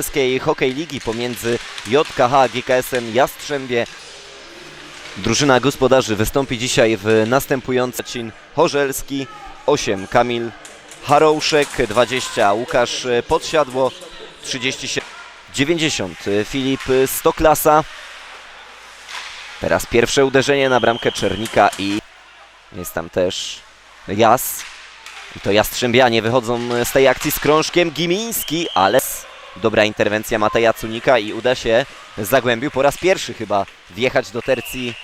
Polskiej Hokej Ligi pomiędzy JKH GKS-em Jastrzębie. Drużyna gospodarzy wystąpi dzisiaj w następujący Cin Chorzelski 8 Kamil Harouszek 20 Łukasz Podsiadło 37 90 Filip Stoklasa. Teraz pierwsze uderzenie na bramkę Czernika i jest tam też Jas. I to Jastrzębianie wychodzą z tej akcji z krążkiem. Gimiński, ale dobra interwencja Mateja Cunika i uda się Zagłębiu po raz pierwszy chyba wjechać do tercji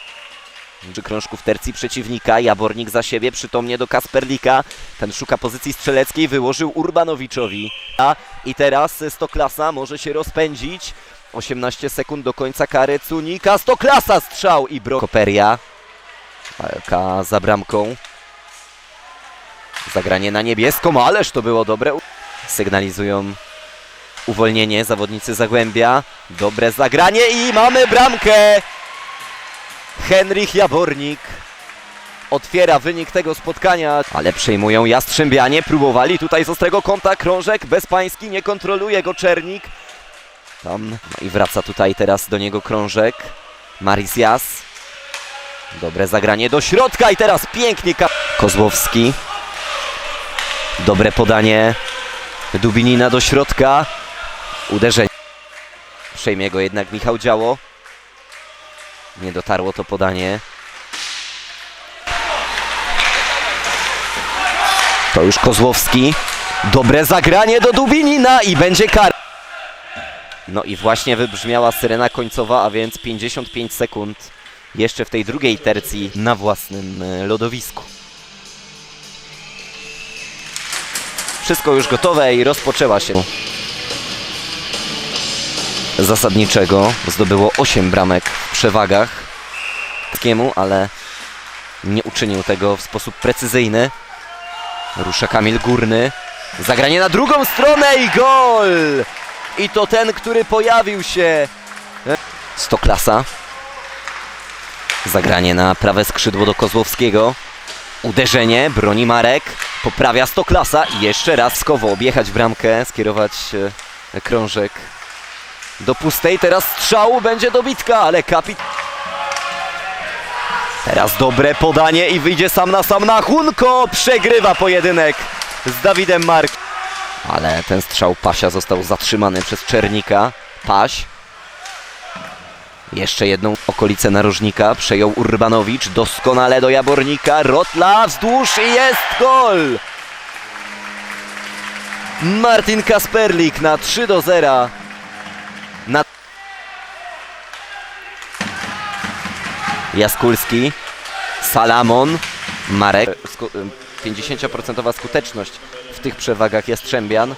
czy krążków tercji przeciwnika. Jabornik za siebie, przytomnie do Kasperlika. Ten szuka pozycji strzeleckiej, wyłożył Urbanowiczowi. A I teraz Stoklasa może się rozpędzić. 18 sekund do końca kary Cunika. Stoklasa strzał i bro. Koperia. Walka za bramką. Zagranie na niebieską, ależ to było dobre. Sygnalizują uwolnienie zawodnicy Zagłębia. Dobre zagranie i mamy bramkę! Henryk Jabornik otwiera wynik tego spotkania, ale przejmują Jastrzębianie. Próbowali tutaj z ostrego kąta krążek. Bezpański nie kontroluje go Czernik. Tam no i wraca tutaj teraz do niego krążek. Maris Jas. Dobre zagranie do środka i teraz pięknie Kozłowski. Dobre podanie Dubinina do środka. Uderzenie. Przejmie go jednak Michał Działo. Nie dotarło to podanie. To już Kozłowski. Dobre zagranie do Dubinina i będzie kar. No i właśnie wybrzmiała syrena końcowa, a więc 55 sekund jeszcze w tej drugiej tercji na własnym e, lodowisku. Wszystko już gotowe i rozpoczęła się zasadniczego. Zdobyło 8 bramek w przewagach. Takiemu, ale nie uczynił tego w sposób precyzyjny. Rusza Kamil Górny. Zagranie na drugą stronę i gol! I to ten, który pojawił się. Stoklasa. Zagranie na prawe skrzydło do Kozłowskiego. Uderzenie, broni Marek. Poprawia Stoklasa i jeszcze raz skowo objechać bramkę, skierować e, krążek do pustej. Teraz strzał będzie dobitka, ale kapit. Teraz dobre podanie i wyjdzie sam na sam na Hunko. Przegrywa pojedynek z Dawidem Mark. Ale ten strzał Pasia został zatrzymany przez Czernika. Paś. Jeszcze jedną okolicę narożnika przejął Urbanowicz. Doskonale do Jabornika. Rotla wzdłuż i jest gol! Martin Kasperlik na 3 do 0. Na... Jaskulski. Salamon. Marek. Sku- 50% skuteczność w tych przewagach Jastrzębian.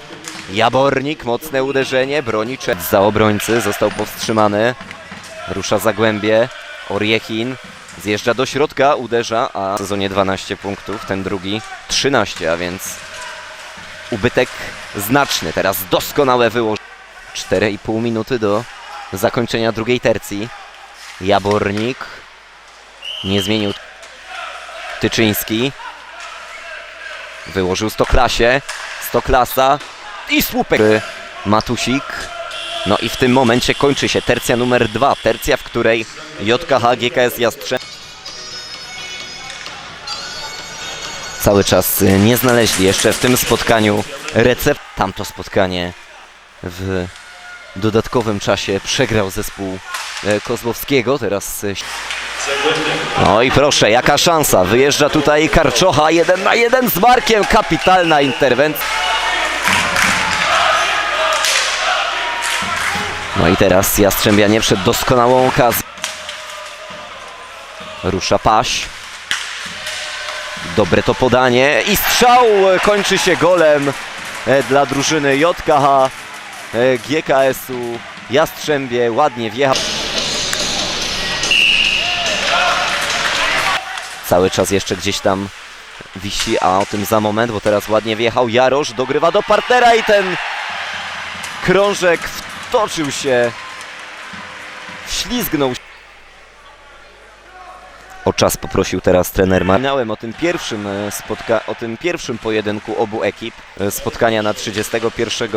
Jabornik, mocne uderzenie, broni Cze- za obrońcy, został powstrzymany. Rusza Zagłębie, Oriechin zjeżdża do środka, uderza, a w sezonie 12 punktów, ten drugi 13, a więc ubytek znaczny. Teraz doskonałe wyłożenie. 4,5 minuty do zakończenia drugiej tercji. Jabornik nie zmienił Tyczyński. Wyłożył Stoklasie. Stoklasa i słupek. Matusik. No i w tym momencie kończy się tercja numer dwa. Tercja, w której JKH GKS Jastrzęb cały czas nie znaleźli jeszcze w tym spotkaniu recept. Tamto spotkanie w dodatkowym czasie przegrał zespół e, Kozłowskiego. Teraz e, no i proszę, jaka szansa. Wyjeżdża tutaj Karczocha jeden na jeden z Markiem. Kapitalna interwencja. No i teraz Jastrzębianie przed doskonałą okazją. Rusza Paś. Dobre to podanie i strzał kończy się golem e, dla drużyny JKH GKS-u Jastrzębie. Ładnie wjechał. Cały czas jeszcze gdzieś tam wisi, a o tym za moment, bo teraz ładnie wjechał Jarosz, dogrywa do partnera i ten krążek wtoczył się, ślizgnął się. O czas poprosił teraz trener Marniałem o tym pierwszym e, spotka o tym pierwszym pojedynku obu ekip e, spotkania na 31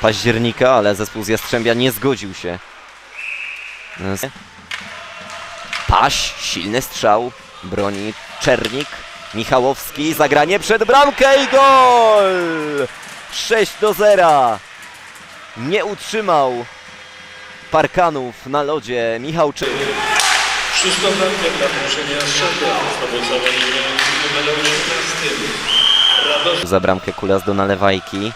października, ale zespół z Jastrzębia nie zgodził się. Paś, silny strzał, broni Czernik, Michałowski, zagranie przed bramkę i gol! 6 do 0. Nie utrzymał Parkanów na lodzie Michał Czernik. Drużyny Jastrzębia zdobył zawodnik z numerem 18. Radosław Za bramkę Kulas do Nalewajki.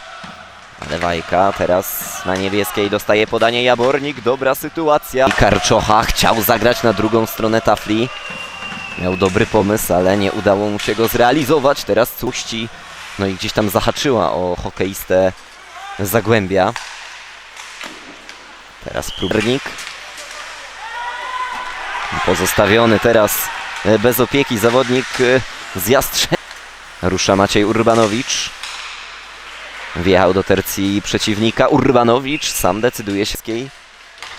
Nalewajka teraz na niebieskiej dostaje podanie Jabornik. Dobra sytuacja. I Karczocha chciał zagrać na drugą stronę tafli. Miał dobry pomysł, ale nie udało mu się go zrealizować. Teraz cuści. No i gdzieś tam zahaczyła o hokeistę Zagłębia. Teraz próbnik. Pozostawiony teraz e, bez opieki zawodnik e, z Jastrzębia. Rusza Maciej Urbanowicz. Wjechał do tercji przeciwnika. Urbanowicz sam decyduje się.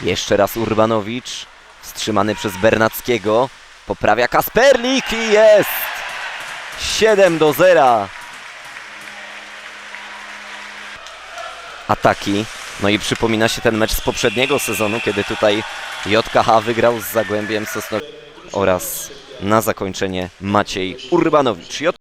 Jeszcze raz Urbanowicz. Wstrzymany przez Bernackiego. Poprawia Kasperlik i jest! 7 do 0. Ataki. No i przypomina się ten mecz z poprzedniego sezonu, kiedy tutaj JKH wygrał z Zagłębiem Sosnowiec oraz na zakończenie Maciej Urbanowicz.